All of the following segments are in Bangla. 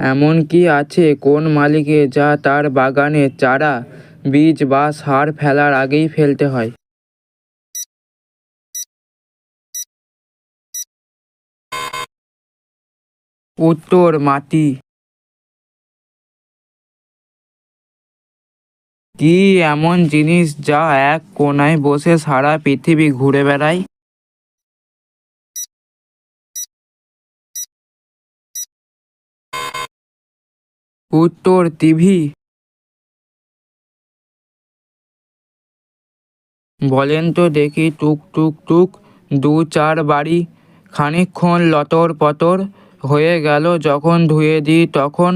এমন কি আছে কোন মালিকের যা তার বাগানে চারা, বীজ বা সার ফেলার আগেই ফেলতে হয়? উত্তর মাটি কি এমন জিনিস যা এক কোণায় বসে সারা পৃথিবী ঘুরে বেড়ায় উত্তর টিভি বলেন তো দেখি টুক টুক টুক দু চার বাড়ি। খানিকক্ষণ লতর পতর হয়ে গেল যখন ধুয়ে দিই তখন।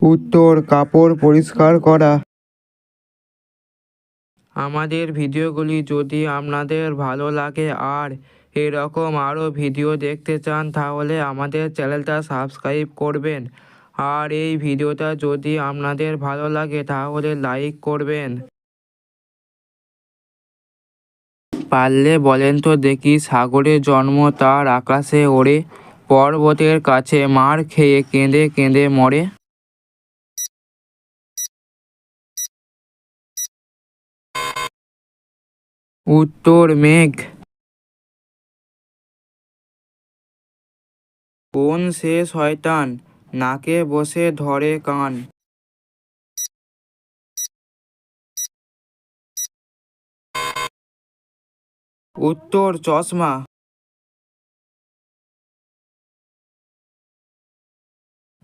উত্তর কাপড় পরিষ্কার করা। আমাদের ভিডিওগুলি যদি আপনাদের ভালো লাগে আর এরকম আরও ভিডিও দেখতে চান, তাহলে আমাদের চ্যানেলটা সাবস্ক্রাইব করবেন। আর এই ভিডিওটা যদি আপনাদের ভালো লাগে, তাহলে লাইক করবেন। পারলে বলেন তো দেখি সাগরের জন্ম, তার আকাশে ওড়ে, পর্বতের কাছে মার খেয়ে কেঁদে কেঁদে মরে। উত্তর মেঘ। কোন সে শয়তান, নাকে বসে ধরে কান। উত্তর, চশমা।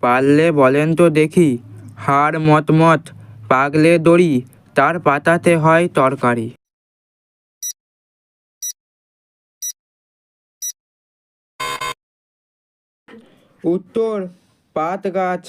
পারলে বলেন তো দেখি, হাড় মতমত, পাগলে দড়ি, তার পাতাতে হয় তরকারি। উত্তর পাত গাছ